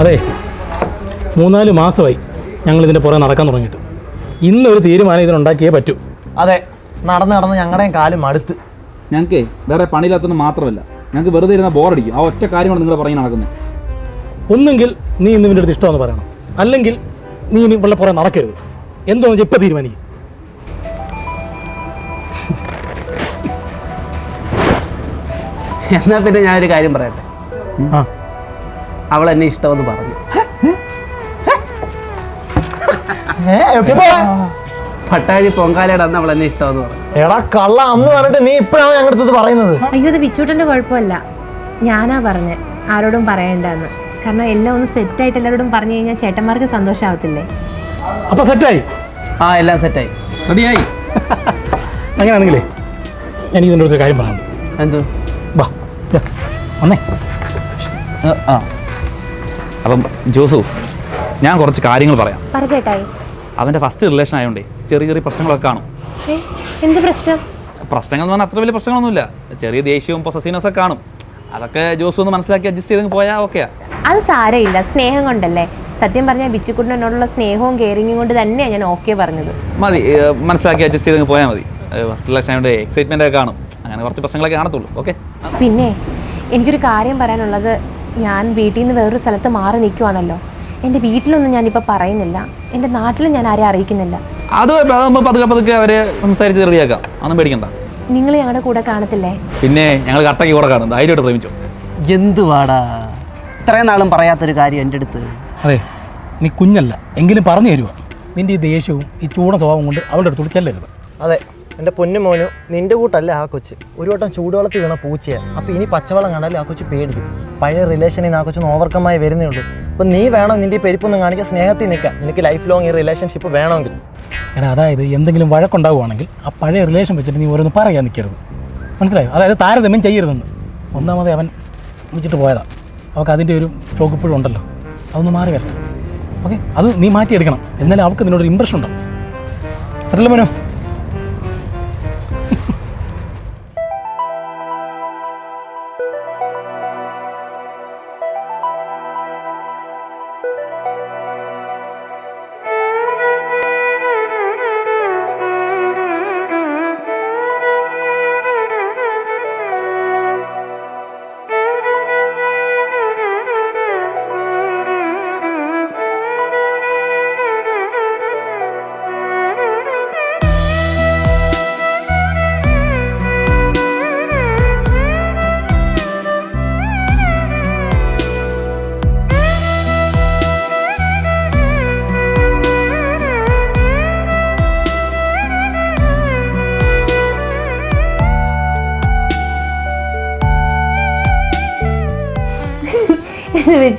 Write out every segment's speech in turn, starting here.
അതെ മൂന്നാൽ മാസമായി ഞങ്ങൾ ഇതിന്റെ പുറകെ നടക്കാൻ തുടങ്ങിയിട്ട്. ഇന്നൊരു തീരുമാനം ഇതിനുണ്ടാക്കിയേ പറ്റൂ. അതെ നടന്ന് നടന്ന് ഞങ്ങളുടെയും കാലും അടുത്ത് ഞങ്ങൾക്ക് വേറെ പണിയില്ലാത്തത് മാത്രമല്ല ഞങ്ങൾക്ക് വെറുതെ ഇരുന്ന ബോറടിക്കും. ആ ഒറ്റ കാര്യമാണ് നിങ്ങൾ പറഞ്ഞ് നടക്കുന്നത്. ഒന്നെങ്കിൽ നീ ഇന്ന് ഇവന്റെ അടുത്ത് ഇഷ്ടമെന്ന് പറയണം. അല്ലെങ്കിൽ നീ ഇനി ഇവിടെ പുറകെ നടക്കരുത്. എന്തോന്ന് വെച്ചാൽ ഇപ്പം തീരുമാനിക്കും. എന്നാൽ പിന്നെ ഞാനൊരു കാര്യം പറയട്ടെ? ആ. അവൾ എന്നെ ഇഷ്ടമെന്ന് പറഞ്ഞു? പട്ടാഴി പൊങ്കാലയുടെ അന്ന് അവൾ എന്നെ ഇഷ്ടമെന്ന് പറഞ്ഞു. എടാ കള്ള അന്ന് പറഞ്ഞിട്ട് നീ ഇപ്പോഴാണ് ഞങ്ങളുടെ അടുത്ത് പറയുന്നത്? അയ്യോ ഇത് ബിച്ചൂട്ടന്റെ കുഴപ്പമല്ല. ഞാനാ പറഞ്ഞ ആരോടും പറയണ്ടെന്ന്. കാരണം എല്ലാം ഒന്ന് സെറ്റായിട്ട് എല്ലാവരോടും പറഞ്ഞു കഴിഞ്ഞാൽ ചേട്ടന്മാർക്ക് സന്തോഷമാവത്തില്ലേ അപ്പൊ സെറ്റായി? ആ എല്ലാം സെറ്റായി. റെഡിയായി? അങ്ങനെയാണെങ്കിലേ എനിക്ക് നിന്നോട് ഒരു കാര്യം പറയാം എന്തോ? വന്നേ. ആ അപ്പം ജോസു ഞാൻ കുറച്ച് കാര്യങ്ങൾ പറയാം. അവന്റെ ഫസ്റ്റ് റിലേഷൻ ആയതുകൊണ്ടേ ചെറിയ ചെറിയ പ്രശ്നങ്ങളൊക്കെ കാണും. എന്ത് പ്രശ്നം? പ്രശ്നങ്ങൾ എന്ന് പറഞ്ഞാൽ അത്ര വലിയ പ്രശ്നങ്ങളൊന്നുമില്ല. ചെറിയ ദേഷ്യവും പൊസസീനസ് ഒക്കെ കാണും. അതൊക്കെ ജോസു ഒന്ന് മനസ്സിലാക്കി അഡ്ജസ്റ്റ് ചെയ്ത് പോയാൽ ഓക്കെയാ അത് സാരമില്ല. സ്നേഹം കൊണ്ടല്ലേ? സത്യം പറഞ്ഞാൽ ബിച്ചുക്കുട്ടൻ എന്നോടുള്ള സ്നേഹവും കെയറിങ്ങും കൊണ്ട് തന്നെയാണ് ഞാൻ ഓക്കെ പറഞ്ഞത്. മതി മനസ്സിലാക്കി അഡ്ജസ്റ്റ് ചെയ്ത് പോയാൽ മതി. ഫസ്റ്റ് റിലേഷൻ ആയതുകൊണ്ട് എക്സൈറ്റ്മെന്റ് ഒക്കെ കാണും. അങ്ങനെ കുറച്ച് പ്രശ്നങ്ങളൊക്കെ കാണത്തുള്ളൂ. ഓക്കെ പിന്നെ എനിക്കൊരു കാര്യം പറയാനുള്ളത്. ഞാൻ വീട്ടിൽ നിന്ന് വേറൊരു സ്ഥലത്ത് മാറി നിൽക്കുവാണല്ലോ. എന്റെ വീട്ടിലൊന്നും ഞാനിപ്പോൾ പറയുന്നില്ല. എന്റെ നാട്ടിലും ഞാൻ ആരെയും അറിയിക്കുന്നില്ല. അത് നമ്മൾ പതുക്കെ പതുക്കെ അവരെ സംസാരിച്ച് റെഡിയാക്കാം. അതൊന്നും പേടിക്കണ്ട. നിങ്ങൾ ഞങ്ങളുടെ കൂടെ കാണത്തില്ലേ? പിന്നെ ഞങ്ങൾ കട്ടയ്ക്ക് കൂടെ കാണും. ധൈര്യമായിട്ട് പ്രേമിച്ചു. എന്തുവാടാ? ഇത്രയും നാളും പറയാത്തൊരു കാര്യം എന്റെ അടുത്ത്. അതെ നീ കുഞ്ഞല്ല. എങ്കിലും പറഞ്ഞു തരുവാ. നിന്റെ ഈ ദേഷ്യവും ഈ ചൂട സ്വഭാവം കൊണ്ട് അവളുടെ അടുത്തോട് ചെല്ലരുത്. അതെ. എന്റെ പൊന്നു മോനു നിന്റെ കൂട്ടല്ല ആ കൊച്ച്? ഒരു വട്ടം ചൂടുവെള്ളത്തിൽ വീണ പൂച്ചയാണ് അപ്പോൾ ഇനി പച്ചവെള്ളം കണ്ടാലും ആ കൊച്ച് പേടിക്കും. പഴയ റിലേഷനിൽ നിന്ന് ആ കൊച്ചൊന്ന് ഓവർക്കമായി വരുന്നേ ഉള്ളൂ. അപ്പോൾ നീ വേണം നിന്റെ ഈ പെരുപ്പൊന്നും കാണിക്കാൻ സ്നേഹത്തിൽ നിൽക്കാം നിനക്ക് ലൈഫ് ലോങ് ഈ റിലേഷൻഷിപ്പ് വേണമെങ്കിൽ. എടാ അതായത് എന്തെങ്കിലും വഴക്കുണ്ടാവുകയാണെങ്കിൽ ആ പഴയ റിലേഷൻ വെച്ചിട്ട് നീ ഓരോന്ന് പറയാൻ നിൽക്കരുത്. മനസ്സിലായോ? അതായത് താരതമ്യം ചെയ്യരുതെന്ന്. ഒന്നാമത് അവൻ വെച്ചിട്ട് പോയതാണ് അവൾക്ക് അതിന്റെ ഒരു ഷോക്ക് ഇപ്പോഴും ഉണ്ടല്ലോ. അതൊന്ന് മാറി വരട്ടെ. ഓക്കെ അത് നീ മാറ്റിയെടുക്കണം. എന്നാലും അവൾക്ക് നിന്നോടൊരു ഇമ്പ്രഷൻ ഉണ്ടാവും. സെറ്റല്ലേ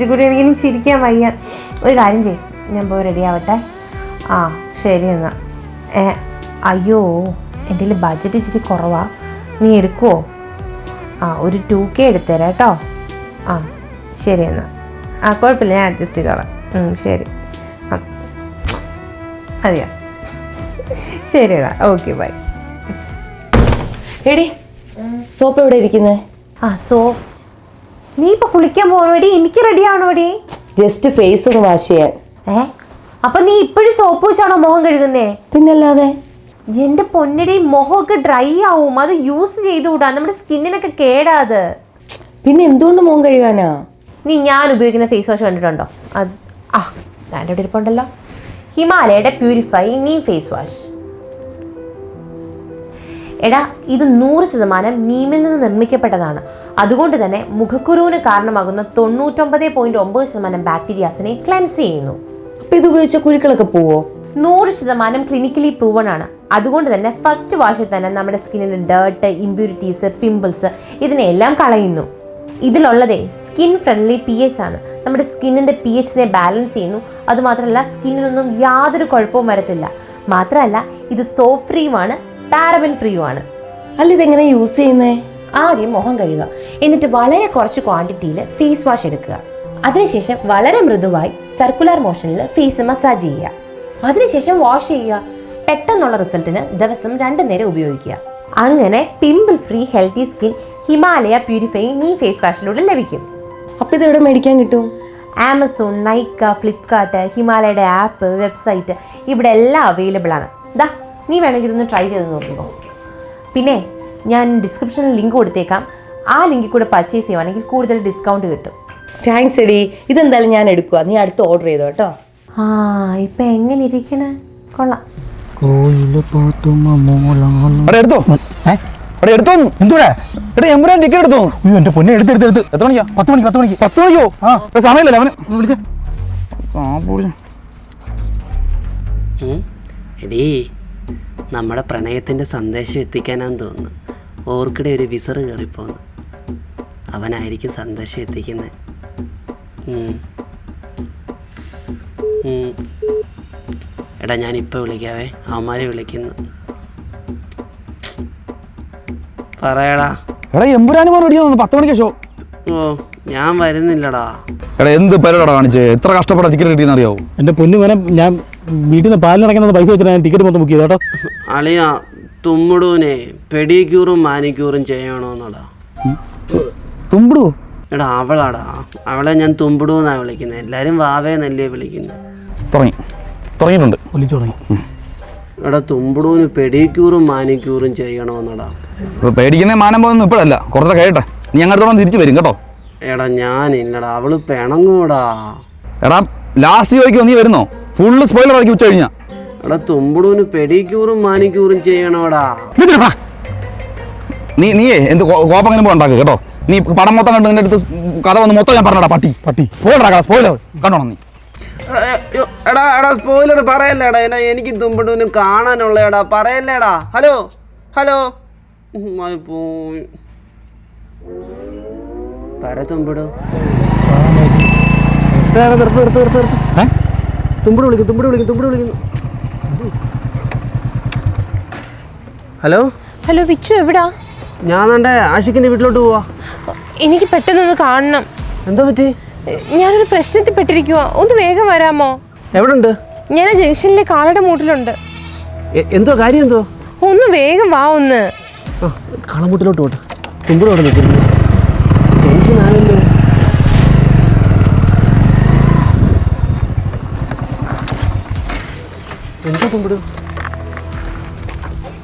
മനോ കൂടി എനിക്കിനി ചിരിക്കാൻ വയ്യ. ഒരു കാര്യം ചെയ്യും. ഞാൻ പോയി റെഡി ആവട്ടെ. ആ ശരി എന്നാൽ ഏ അയ്യോ എന്റെ കയ്യിൽ ബഡ്ജറ്റ് ഇച്ചിരി കുറവാണ് നീ എടുക്കുമോ ആ ഒരു ടു കെ എടുത്തേരാ കേട്ടോ. ആ ശരി എന്നാൽ ആ കുഴപ്പമില്ല ഞാൻ അഡ്ജസ്റ്റ് ചെയ്തോളാം. ശരി. ആ അതെയോ? ശരിടാ ഓക്കെ ബൈ എടി സോപ്പ് എവിടെ ഇരിക്കുന്നേ? ആ സോ നീ ഇപ്പൊ കുളിക്കാൻ പോകണോടി എനിക്ക് റെഡി ജസ്റ്റ് ഫേസ് ഒന്ന് വാഷ് ചെയ്യാൻ. ഏ? അപ്പൊ നീ ഇപ്പോഴും സോപ്പ് വെച്ചാണോ മുഖം കഴുകുന്നേ? പിന്നല്ലാതെ? എന്റെ പൊന്നടി മുഖമൊക്കെ ഡ്രൈ ആവും. അത് യൂസ് ചെയ്തുകൂടാ. നമ്മുടെ സ്കിന്നിനൊക്കെ കേടാത് പിന്നെ എന്തുകൊണ്ട് മുഖം കഴുകാനാ? നീ ഞാൻ ഉപയോഗിക്കുന്ന ഫേസ് വാഷ് കണ്ടിട്ടുണ്ടോ? അത് ആ ഞാൻ ഇവിടെ ഇരിപ്പുണ്ടല്ലോ. ഹിമാലയയുടെ പ്യൂരിഫൈ നീ ഫേസ് വാഷ് എടാ ഇത് നൂറ് ശതമാനം നീമിൽ നിന്ന് നിർമ്മിക്കപ്പെട്ടതാണ്. അതുകൊണ്ട് തന്നെ മുഖക്കുരുവിന് കാരണമാകുന്ന തൊണ്ണൂറ്റൊമ്പത് പോയിന്റ് ഒമ്പത് ശതമാനം ബാക്ടീരിയാസിനെ ക്ലെൻസ് ചെയ്യുന്നു. അപ്പൊ ഇത് ഉപയോഗിച്ച കുരുക്കളൊക്കെ പോവോ? നൂറ് ശതമാനം ക്ലിനിക്കലി പ്രൂവൺ ആണ്. അതുകൊണ്ട് തന്നെ ഫസ്റ്റ് വാഷിൽ തന്നെ നമ്മുടെ സ്കിന്നിന് ഡേർട്ട് ഇമ്പ്യൂരിറ്റീസ് പിമ്പിൾസ് ഇതിനെല്ലാം കളയുന്നു. ഇതിലുള്ളതേ സ്കിൻ ഫ്രണ്ട്ലി പി എച്ച് ആണ്. നമ്മുടെ സ്കിന്നിന്റെ പി എച്ചിനെ ബാലൻസ് ചെയ്യുന്നു. അതുമാത്രമല്ല സ്കിന്നിനൊന്നും യാതൊരു കുഴപ്പവും വരത്തില്ല. മാത്രമല്ല ഇത് സോപ്പ് ഫ്രീയുമാണ് പാരബൻ ഫ്രീയുമാണ് അല്ല ഇതെങ്ങനെ യൂസ് ചെയ്യുന്നേ? ആദ്യം മുഖം കഴുകുക. എന്നിട്ട് വളരെ കുറച്ച് ക്വാണ്ടിറ്റിയിൽ ഫേസ് വാഷ് എടുക്കുക. അതിനുശേഷം വളരെ മൃദുവായി സർക്കുലർ മോഷനിൽ ഫേസ് മസാജ് ചെയ്യുക. അതിനുശേഷം വാഷ് ചെയ്യുക. പെട്ടെന്നുള്ള റിസൾട്ടിന് ദിവസം രണ്ടു നേരം ഉപയോഗിക്കുക. അങ്ങനെ pimple free healthy skin Himalaya purifying ഈ ഫേസ് വാഷിലൂടെ ലഭിക്കും. അപ്പൊ ഇത് എവിടെ മേടിക്കാൻ കിട്ടും? ആമസോൺ നൈക്ക ഫ്ലിപ്കാർട്ട് ഹിമാലയയുടെ ആപ്പ് വെബ്സൈറ്റ് ഇവിടെ എല്ലാം അവൈലബിൾ ആണ്. ദാ നീ വേണമെങ്കിൽ ഇതൊന്ന് ട്രൈ ചെയ്ത് നോക്കിക്കോ. പിന്നെ ഞാൻ ഡിസ്ക്രിപ്ഷനിൽ ലിങ്ക് കൊടുത്തേക്കാം. ആ ലിങ്കിൽ കൂടെ പർച്ചേസ് ചെയ്യുവാണെങ്കിൽ കൂടുതൽ ഡിസ്കൗണ്ട് കിട്ടും. താങ്ക്സ് എടി. ഇതെന്തായാലും ഞാൻ എടുക്കുക നീ അടുത്ത് ഓർഡർ ചെയ്തോ കേട്ടോ. ആ ഇപ്പം എങ്ങനെ ഇരിക്കണേ? കൊള്ളാം. പൊന്നെ എത്ര മണിക്കാ? പത്ത് മണിക്ക് പത്ത് മണിക്ക്. പത്ത് മണിക്കോ? ആ. അവന്. വിളിച്ചേ. ആ എടീ നമ്മുടെ പ്രണയത്തിന്റെ സന്ദേശം എത്തിക്കാനാന്ന് തോന്നുന്നു. ഓർക്കിടെ ഒരു വിസറ് കയറിപ്പോന്നു. അവനായിരിക്കും സന്ദേശം എത്തിക്കുന്നത് എടാ ഞാനിപ്പോൾ വിളിക്കാവേ. അവന്മാരെ വിളിക്കുന്നു. പറയടാ. എടാ എമ്പുരാനും പറഞ്ഞു പത്ത് മണിക്കാ ഷോ ഓ ഞാൻ വരുന്നില്ലടാ. എടാ എന്ത് പരിപാടാ കാണിച്ചേ? എത്ര കഷ്ടപ്പെട്ട ടിക്കറ്റ് കിട്ടിയെന്ന് അറിയാവോ? എന്റെ പൊന്നു മോനെ ഞാൻ വീട്ടിൽ നിന്ന് പാലിനടക്കുന്നത് പൈസ വെച്ചിട്ട് ഞാൻ ടിക്കറ്റ് മൊത്തം ബുക്ക് ചെയ്തു കേട്ടോ. അളിയ തുമ്പിടൂനെ പെഡിക്യൂറും മാനിക്യൂറും ചെയ്യണോന്നടാ. തുമ്പിടൂ എടാ അവളാടാ. അവളെ ഞാൻ തുമ്പിടൂന്നാ വിളിക്കുന്നത് എല്ലാരും വാവേ നല്ലേ വിളിക്കുന്നത് തുടങ്ങി. തുടങ്ങിയിട്ടുണ്ട്. വിളിച്ചു തുടങ്ങി. എടാ തുമ്പിടൂന് പെഡിക്യൂറും മാനിക്യൂറും ചെയ്യണോന്നടാ. ഇപ്പൊ പേടിക്കുന്ന മാനം പോകുന്നു ഇപ്പോഴല്ല. കുറച്ചൊക്കെ കഴിയട്ടെ. നീ അങ്ങോട്ടോളം തിരിച്ചു വരും കേട്ടോ. എടാ ഞാനില്ലടാ. അവൾ പിണങ്ങൂടാ. എടാ ലാസ്റ്റ് ചോദിക്കോ നീ വരുന്നോ? ഫുള്ള് സ്പോയിലർ ആക്കി ഉച്ച കഴിഞ്ഞാ. എടാ തുമ്പടൂന് പെഡിക്യൂറും മാനിക്യൂറും ചെയ്യണോടാ. നീ നീയേ എന്ത് കോപ്പം അങ്ങനെ പോകണ്ടാക്ക് കേട്ടോ. നീ പടം മൊത്തം കണ്ടു നിന്റെ അടുത്ത് കഥ വന്ന് മൊത്തം ഞാൻ പറഞ്ഞടാ പട്ടി. പട്ടി. പോയിടാ സ്പോയിലർ കണ്ടോണം നീ. എടാ, എടാ എടാ സ്പോയിലർ പറയല്ലേടാ. എടാ എനിക്ക് തുമ്പിടൂന് കാണാനുള്ളടാ. പറയല്ലേടാ. Hello hello. പോയി പറ തുമ്പടൂ. നിർത്ത് നിർത്ത് നിർത്ത് നിർത്ത്. ഏ? തുമ്പിട് വിളിക്കും തുമ്പിട് വിളിക്കും തുമ്പിട് വിളിക്കുന്നു. ഹലോ? ഹലോ വിച്ചു എവിടാ? ഞാൻ എന്റെ ആഷിക്കിന്റെ വീട്ടിലോട്ട് പോവാ. എനിക്ക് പെട്ടെന്നൊന്ന് കാണണം. എന്താ പറ്റി? ഞാനൊരു പ്രശ്നത്തിൽ പെട്ടിരിക്കുവാ. ഒന്ന് വേഗം വരാമോ? എവിടെ ഉണ്ട് ഞാൻ ആ ജംഗ്ഷനിലെ കാളയുടെ മൂട്ടിലുണ്ട്. എന്തോ കാര്യം എന്തോ? ഒന്ന് വേഗം വാ ഒന്ന്. കാളമൂട്ടിലോട്ട് കളമുട്ടിലോട്ട് പോട്ടെ. തുമ്പിട് അവിടെ നിൽക്കുന്നു. എന്താ തുമ്പിടു.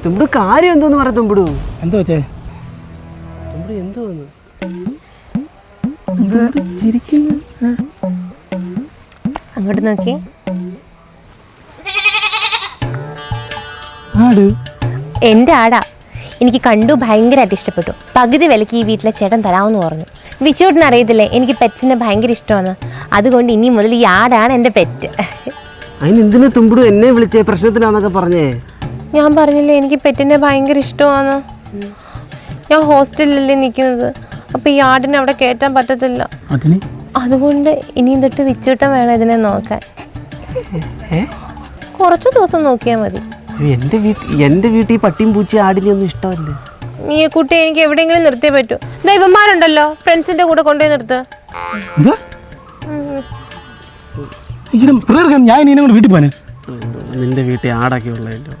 തുമ്പിട് കാര്യം എന്തോന്ന് പറ തുമ്പിടു. എന്താ വെച്ചേ തുമ്പിട് ചിരിക്കുന്നു. അങ്ങോട്ട് നോക്കി. ആട്. എന്റെ ആടാ. എനിക്ക് കണ്ടു ഭയങ്കരമായിട്ട് ഇഷ്ടപ്പെട്ടു. പകുതി വിലക്ക് ഈ വീട്ടിലെ ചേട്ടൻ തരാമെന്ന് പറഞ്ഞു. വിച്ചോട്ടിന് അറിയത്തില്ലേ? എനിക്ക് പെറ്റ്സിനെ ഭയങ്കര ഇഷ്ടമാണ്. അതുകൊണ്ട് ഇനി മുതൽ ഈ ആടാണ് എന്റെ പെറ്റ് അതിന് എന്തിനു തുമ്പിടു? എന്നെ വിളിച്ചേ പ്രശ്നത്തിനാന്നൊക്കെ പറഞ്ഞേ. ഞാൻ പറഞ്ഞില്ലേ എനിക്ക് പെറ്റിനെ ഭയങ്കര ഇഷ്ടമാണ്. ഞാൻ ഹോസ്റ്റലിലല്ലേ നിൽക്കുന്നത് അപ്പോൾ ഈ ആടിനെ അവിടെ കേറ്റാൻ പറ്റത്തില്ല. അതിന് അതുകൊണ്ട് ഇനിയും തൊട്ട് വിച്ചൂട്ടം വേണം ഇതിനെ നോക്കാൻ. കുറച്ച് ദിവസം നോക്കിയാൽ മതി. എന്റെ വീട്ടിൽ എന്റെ വീട്ടിൽ പട്ടിയും പൂച്ചയും ആടിനെ ഒന്നും ഇഷ്ടമല്ല. ഈ കുട്ടി എനിക്ക് എവിടെയെങ്കിലും നിർത്തിയേ പറ്റൂ. ദൈവന്മാരുണ്ടല്ലോ ഫ്രണ്ട്സിന്റെ കൂടെ കൊണ്ടുപോയി നിർത്ത്. ഇതിന് പിള്ളേർക്ക് ഞാൻ ഇനി കൂടെ വീട്ടിൽ പോകാൻ നിന്റെ വീട്ടിൽ ആടൊക്കെ ഉള്ളതല്ലോ?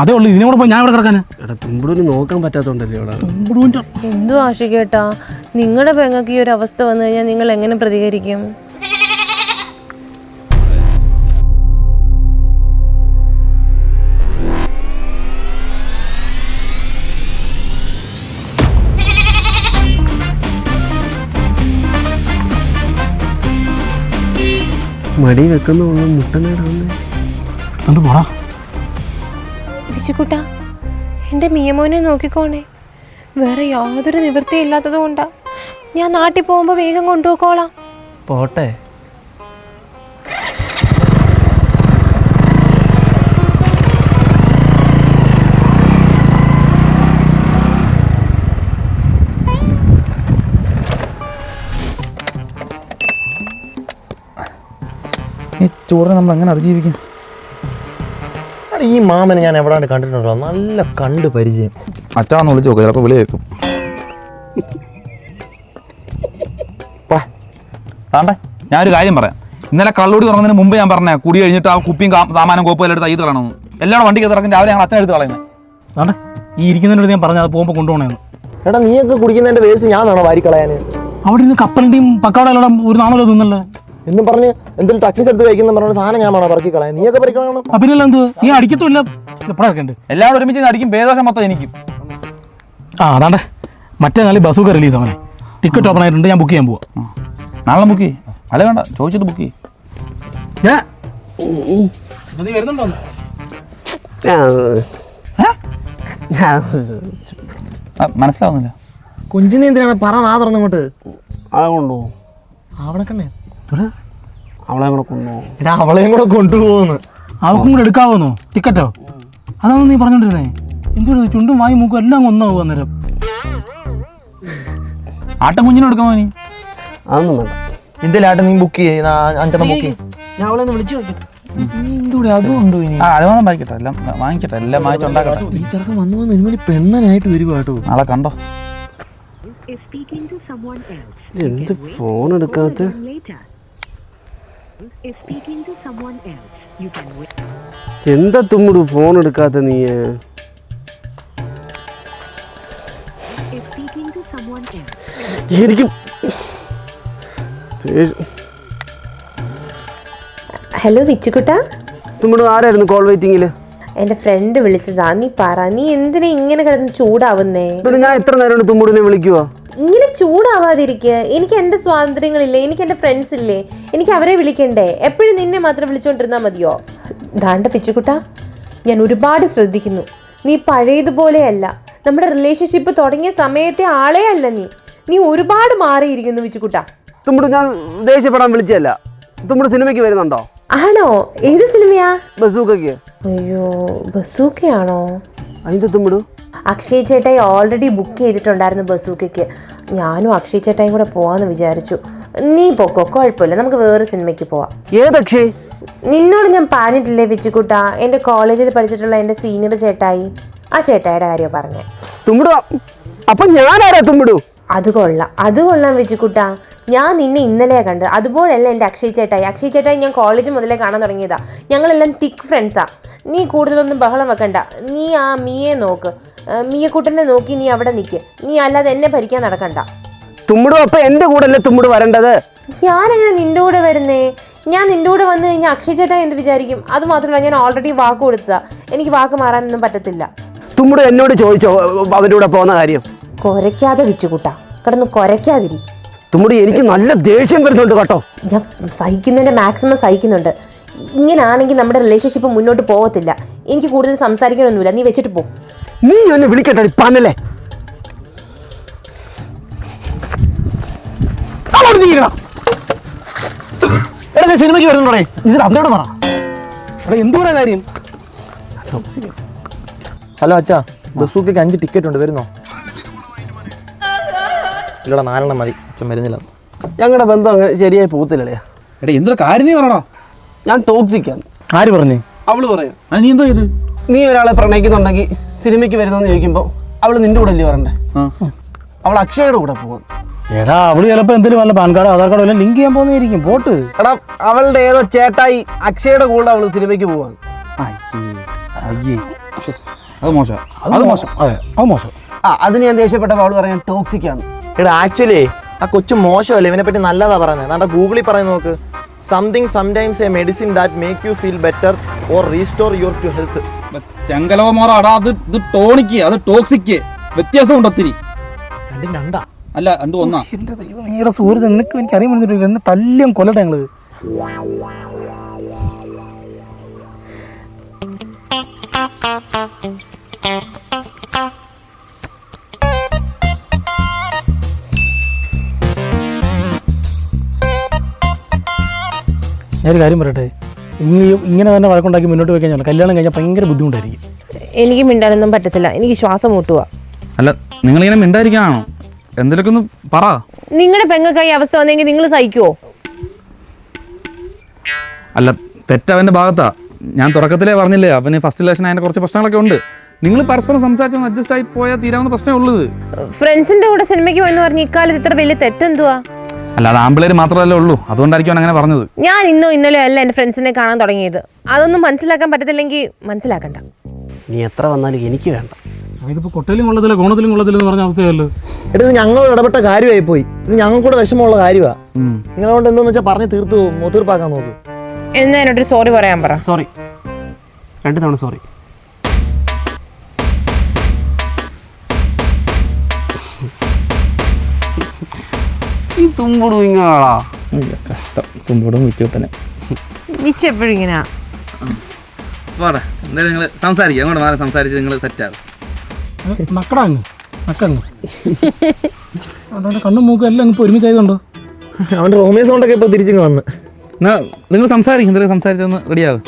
അതേ ഉള്ളൂ ഇതിനെ കൂടെ പോയി ഞാൻ ഇവിടെ കിടക്കാന്. എടാ തുമ്പിടൂന് നോക്കാൻ പറ്റാത്തോണ്ടല്ലേ ഇവിടെ? തുമ്പുടുവിന്റെ എന്തു ആശിക്കേട്ടാ നിങ്ങളുടെ പെങ്ങൾക്ക് ഈ ഒരു അവസ്ഥ വന്നു കഴിഞ്ഞാൽ നിങ്ങൾ എങ്ങനെ പ്രതികരിക്കും? മടി വെക്കുന്ന മുട്ടനേടാവുന്നേ എന്ത് പോടാ പിച്ചുക്കുട്ട എന്റെ മിയമോനെ നോക്കിക്കോണേ. വേറെ യാതൊരു നിവൃത്തി ഇല്ലാത്തത് കൊണ്ടാ ഞാൻ നാട്ടിൽ പോകുമ്പോൾ വേഗം കൊണ്ടുപോയിക്കോളാം. പോട്ടെ. ഈ ചോറിനെ നമ്മൾ എങ്ങനെ അതിജീവിക്കും എടാ, ഈ മാമനെ ഞാൻ എവിടാണ്ട് കണ്ടിട്ടുണ്ടോ നല്ല കണ്ട് പരിചയം. അച്ഛാന്ന് വിളിച്ചു നോക്കുക ചിലപ്പോൾ വിളി കേൾക്കും. താണ്ടേ ഞാനൊരു കാര്യം പറയാം. ഇന്നലെ കള്ളൂടി തുറന്നതിന് മുമ്പ് ഞാൻ പറഞ്ഞ കുടി കഴിഞ്ഞിട്ട് ആ കുപ്പിയും സാമാനം കോപ്പും എല്ലാം എടുത്ത് കളയണമെന്ന്. എല്ലാം വണ്ടി ഇറക്കും രാവിലെ ഞങ്ങൾ അച്ഛൻ എടുത്ത് കളയുന്നത് താണ്ടേ ഈ ഇരിക്കുന്നതിനോട് ഞാൻ പറഞ്ഞു അത് പോകുമ്പോൾ കൊണ്ടുപോകണമെന്ന് എടാ നീയൊക്കെ കുടിക്കുന്നതിന്റെ വേസ്റ്റ് ഞാൻ വേണോ വാരി അവിടെ നിന്ന് കപ്പലിന്റെയും പക്കവടയെല്ലാം ഒരു നാമല്ലോ തിന്നല്ലേ? എന്നും പറഞ്ഞ് എന്തെങ്കിലും ടച്ച് എടുത്ത് കഴിക്കുന്ന പറഞ്ഞ സാധനം ഞാൻ വേണോ പറക്കി കളയാൻ. നീയൊക്കെ പറിക്കണം അപ്പിനെല്ലാം എന്ത് നീ അടിക്കത്തുമില്ല. എപ്പോഴൊക്കെ ഉണ്ട് എല്ലാവരും ഒരുമിച്ച് അടിക്കും. ഭേദോഷം മൊത്തം എനിക്കും. ആ അതാണ്ട്. മറ്റേ നാളെ ബസ്സൊക്കെ റിലീസ് അവനെ ടിക്കറ്റ് ഓപ്പൺ ആയിട്ടുണ്ട് ഞാൻ ബുക്ക് ചെയ്യാൻ പോവാ. നാളെ ബുക്ക് ചെയ്യും. അല്ല വേണ്ട. ചോദിച്ചിട്ട് ബുക്ക് ചെയ്യ്. ഞാൻ നീ വരുന്നുണ്ടോ? ആ, മനസ്സിലാവുന്നില്ല. കുഞ്ചിനെ എന്തിനാണ് പറ വാ തുറന്നിങ്ങോട്ട് അവളെ കൊണ്ടുപോകും അവിടെ കണ്ടേ അവളെ കൂടെ കൊണ്ടുപോകും. എടാ അവളെയും കൂടെ കൊണ്ടുപോകുന്നു. അവൾക്കും കൂടെ എടുക്കാവുന്നോ? ടിക്കറ്റോ? അതാണ് നീ പറഞ്ഞോണ്ടിരുന്നേ? എന്തൊരു ചുണ്ടും വായി മൂക്കും എല്ലാം ഒന്നാവും അന്നേരം. ആട്ടം കുഞ്ഞിനെ എടുക്കാമോ നീ? അതൊന്നും വേണ്ട. എന്തിലാട്ടെ നീ ബുക്ക് അഞ്ചെണ്ണം ബുക്ക് ഞാൻ അവളെ ഒന്ന് വിളിച്ചു നോക്കാം എന്തൂടെ അതും ഉണ്ടോ ഇനി? ആ അനുവാദം വാങ്ങിക്കട്ടെ. എല്ലാം വാങ്ങിക്കട്ടെ. എല്ലാം വാങ്ങിച്ചുണ്ടാക്കട്ടെ ഈ ചെറുക്കൻ വന്നു വന്ന് ഇനിമേൽ പെണ്ണനായിട്ട് വരുക കേട്ടോ. നാളെ കണ്ടോ. എന്ത് ഫോൺ എടുക്കാത്ത? എന്താ തുമ്മുടു ഫോൺ എടുക്കാത്ത നീ? Is speaking to someone else. എനിക്ക്. ഹലോ വിച്ചുകുട്ട. തുമ്മുടു ആരായിരുന്നു കോൾ വെയിറ്റിംഗിൽ എന്റെ ഫ്രണ്ട് വിളിച്ചതാ. നീ പറ. നീ എന്തിനാ ഇങ്ങനെ കിടന്ന് ചൂടാവുന്നേ? ഞാൻ എത്ര നേരം തുമ്മുടിനെ വിളിക്കുവാ? ചൂടാവാതിരിക്കുക. എനിക്ക് എന്റെ സ്വാതന്ത്ര്യങ്ങളില്ലേ? എനിക്ക് എന്റെ ഫ്രണ്ട്സ് ഇല്ലേ? എനിക്ക് അവരെ വിളിക്കണ്ടേ? എപ്പോഴും നിന്നെ മാത്രം വിളിച്ചുകൊണ്ടിരുന്നാൽ മതിയോ? ദാണ്ട പിച്ചുകുട്ട ഞാൻ ഒരുപാട് ശ്രദ്ധിക്കുന്നു. നീ പഴയതുപോലെയല്ല. നമ്മുടെ റിലേഷൻഷിപ്പ് തുടങ്ങിയ സമയത്തെ ആളേ അല്ല നീ. നീ ഒരുപാട് മാറിയിരിക്കുന്നു വിച്ചുകുട്ട തുമ്മുടു ഞാൻ ദേഷ്യപ്പെടാൻ വിളിച്ചതല്ല. തുമ്മുടു സിനിമയ്ക്ക് വരുന്നുണ്ടോ? ആണോ? ഏത് സിനിമയാ? ബസൂക്കയ്ക്ക്. അയ്യോ ബസൂക്കയാണോ? അതിന്റെ തുമ്മുടു. അക്ഷയ് ചേട്ടായി ഓൾറെഡി ബുക്ക് ചെയ്തിട്ടുണ്ടായിരുന്നു ബസൂക്കയ്ക്ക്. ഞാനും അക്ഷയ് ചേട്ടായും കൂടെ പോവാന്ന് വിചാരിച്ചു. നീ പോക്കോ കുഴപ്പമില്ല. നമുക്ക് വേറെ സിനിമയ്ക്ക് പോവാം. ഏതക്ഷേ നിന്നോട് ഞാൻ പറഞ്ഞിട്ടില്ലേ വിച്ചുക്കുട്ട എന്റെ കോളേജിൽ പഠിച്ചിട്ടുള്ള എന്റെ സീനിയർ ചേട്ടായി. ആ ചേട്ടായുടെ കാര്യം പറഞ്ഞേ തുമ്മുടു അപ്പൊ ഞാനാരാ തുമ്മുടു? അത് കൊള്ളാം. അത് കൊള്ളാം വിച്ചുകൂട്ടാ. ഞാൻ നിന്നെ ഇന്നലെയാ കണ്ടത്. അതുപോലെയല്ല എന്റെ അക്ഷയ് ചേട്ടായി. അക്ഷയ് ചേട്ടായി ഞാൻ കോളേജ് മുതലേ കാണാൻ തുടങ്ങിയതാ. ഞങ്ങളെല്ലാം തിക്ക് ഫ്രണ്ട്സാ. നീ കൂടുതലൊന്നും ബഹളം വെക്കണ്ട. നീ ആ മീയെ നോക്ക്. മിയക്കുട്ടനെ നോക്കി നീ അവിടെ നിൽക്ക് നീ അല്ലാതെ എന്നെ ഭരിക്കാൻ നടക്കണ്ട. തുമ്മുടു അപ്പൊ എന്റെ കൂടെ അല്ലേ തുമ്മുടു വരേണ്ടത്? ഞാനെങ്ങനെ നിന്റെ കൂടെ വരുന്നേ? ഞാൻ നിന്റെ കൂടെ വന്നു കഴിഞ്ഞാൽ അക്ഷയ് ചേട്ടാ എന്ത് വിചാരിക്കും? അത് മാത്രമല്ല ഞാൻ ഓൾറെഡി വാക്ക് കൊടുത്തതാ. എനിക്ക് വാക്ക് മാറാനൊന്നും പറ്റത്തില്ല. തുമ്മുടു എന്നോട് ചോദിച്ചോ അവന്റെ കൂടെ പോകുന്ന കാര്യം? കൊരയ്ക്കാതെ വിച്ചുകൂട്ടാ. കിടന്ന് കൊരയ്ക്കാതിരി. തുമ്മുടു എനിക്ക് നല്ല ദേഷ്യം വരുന്നുണ്ട് കേട്ടോ. ഞാൻ സഹിക്കുന്നതിന്റെ മാക്സിമം സഹിക്കുന്നുണ്ട്. ഇങ്ങനാണെങ്കിൽ നമ്മുടെ റിലേഷൻഷിപ്പ് മുന്നോട്ട് പോകത്തില്ല. എനിക്ക് കൂടുതൽ സംസാരിക്കാനൊന്നുമില്ല. നീ വെച്ചിട്ട് പോ. നീ എന്നെ വിളിക്കട്ടെ പന്നല്ലേ. എടാ സിനിമയ്ക്ക് വരുന്നുണ്ടേ ഇത് അവരോട് പറ. എടാ എന്തുകൂടെ കാര്യം? ഹലോ അച്ഛാ ബസ്സൂക്കേക്ക് അഞ്ച് ടിക്കറ്റ് ഉണ്ട് വരുന്നോ? ഇല്ലടാ നാലെണ്ണം മതി. അച്ഛൻ വരുന്നില്ല. ഞങ്ങളുടെ ബന്ധം അങ്ങനെ ശരിയായി പോകത്തില്ലേ എടാ എന്തൊരു കാര്യം നീ പറയണോ? ഞാൻ ടോക്സിക്കാണ് ആര് പറഞ്ഞു? അവൾ പറയാം. നീ എന്തോ ഇത് നീ ഒരാളെ പ്രണയിക്കുന്നുണ്ടെങ്കിൽ സിനിമയ്ക്ക് വരുന്നെന്ന് ചോദിക്കുമ്പോൾ അവൾ നിന്റെ കൂടെ അല്ലേ വരണ്ടേ? അവൾ അക്ഷയയുടെ കൂടെ പോകും എടാ അവൾ ചിലപ്പോ എന്തെങ്കിലും വല്ല പാൻ കാർഡോ ആധാർ കാർഡോ ലിങ്ക് ചെയ്യാൻ പോകുന്നതായിരിക്കും പോട്ട്. എടാ അവളുടെ ഏതോ ചേട്ടായി അക്ഷയയുടെ കൂടെ അവൾ സിനിമയ്ക്ക് പോവാൻ അത് മോശം. അത് മോശം. അതെ അത് മോശം. ആ അതിന് ഞാൻ ദേഷ്യപ്പെട്ടപ്പോൾ അവൾ പറയാൻ ടോക്സിക്കാണ് എടാ ആക്ച്വലി ആ കൊച്ചു മോശമല്ലേ? ഇവനെ പറ്റി നല്ലതാ പറയുന്നത്. നമ്മുടെ ഗൂഗിളിൽ പറയുന്ന നോക്ക്. Something sometimes a medicine that make you feel better or restore your to health ചെങ്കലവമോറ അടാ അത് ഇത് ടോണിക്ക് അത് ടോക്സിക്ക്. വ്യത്യാസമുണ്ട് ഒത്തിരി. രണ്ടും രണ്ടാ. അല്ല രണ്ടു ഒന്നാ. എന്റെ ദൈവം നിനക്ക് എനിക്ക് അറിയാൻ പറ്റുന്നില്ല എന്നെ തല്ലിയും കൊല്ലട്ടെ ഞങ്ങൾ. ഞാനൊരു കാര്യം പറയട്ടെ? ഇങ്ങനെ ഇങ്ങനെ തന്നെ വഴക്കുണ്ടാക്കി മുന്നോട്ട് പോയി കഴിഞ്ഞാൽ കല്യാണം കഴിഞ്ഞാൽ ഭയങ്കര ബുദ്ധിമുട്ടായിരിക്കും. എനിക്ക് മിണ്ടാനൊന്നും പറ്റത്തില്ല. എനിക്ക് ശ്വാസം മുട്ടുക അല്ല നിങ്ങൾ ഇങ്ങനെ മിണ്ടായിരിക്കാണോ എന്തെങ്കിലുമൊക്കെ ഒന്ന് പറ. നിങ്ങളുടെ പെങ്ങൾക്കായി അവസ്ഥ വന്നെങ്കിൽ നിങ്ങൾ സഹിക്കുമോ അല്ല തെറ്റവന്റെ ഭാഗത്താ. ഞാൻ തുടക്കത്തിലേ പറഞ്ഞില്ലേ അവന് ഫസ്റ്റ് റിലേഷൻ അതിന്റെ കുറച്ച് പ്രശ്നങ്ങളൊക്കെ ഉണ്ട്. നിങ്ങൾ പരസ്പരം സംസാരിച്ചൊന്ന് അഡ്ജസ്റ്റ് ആയി പോയാൽ തീരാവുന്ന പ്രശ്നമേ ഉള്ളൂ ഫ്രണ്ട്സിന്റെ കൂടെ സിനിമയ്ക്ക് പോയെന്ന് പറഞ്ഞ് ഇക്കാലത്ത് ഇത്ര വലിയ തെറ്റെന്തുവാ? അല്ല അത് ആമ്പിളേര് മാത്രമല്ലേ ഉള്ളൂ. അതുകൊണ്ടായിരിക്കും അങ്ങനെ പറഞ്ഞത്. ഞാൻ ഇന്നോ ഇന്നലെ അല്ല എന്റെ ഫ്രണ്ട്സിനെ കാണാൻ തുടങ്ങിയത്. അതൊന്നും മനസ്സിലാക്കാൻ പറ്റത്തില്ലെങ്കിൽ മനസ്സിലാക്കണ്ട. നീ എത്ര വന്നാലും എനിക്ക് വേണ്ട. എന്നോട് കൊട്ടയിലും കൊള്ളത്തില്ല കോണത്തിലും കൊള്ളത്തില്ല എന്ന് പറഞ്ഞ അവസ്ഥയല്ലോ? എടാ ഇത് ഞങ്ങൾ ഇടപെട്ട കാര്യമായി പോയി ഇത് വിഷമമുള്ള. നിങ്ങളോട് എന്താന്ന് വെച്ചാൽ പറഞ്ഞ് തീർത്ത് പോകും തീർപ്പാക്കാൻ നോക്ക്. എന്നാ എന്നോടൊരു സോറി പറയാൻ പറ. സോറി രണ്ട് തവണ സോറി ഈ തുമ്പുടു ഇങ്ങനാളാ? കഷ്ടം. തുമ്പോടും വിച്ചുട്ടനെ മിച്ചെപ്പോഴും ഇങ്ങനെ പോടെ എന്തായാലും നിങ്ങൾ സംസാരിക്കുക അങ്ങോട്ട് മാറി സംസാരിച്ച് നിങ്ങൾ സെറ്റാകും നക്കടാ അങ്ങ് നക്കങ്ങ്. അതുകൊണ്ട് കണ്ണും മൂക്കും എല്ലാം ഇപ്പോൾ ഒരുമിച്ചായതുണ്ടോ അവന്റെ റോമിയോ സൗണ്ടൊക്കെ ഇപ്പോൾ തിരിച്ചിങ്ങ് വന്ന്. എന്നാ നിങ്ങൾ സംസാരിക്കും. എന്തായാലും സംസാരിച്ചൊന്ന് റെഡിയാകും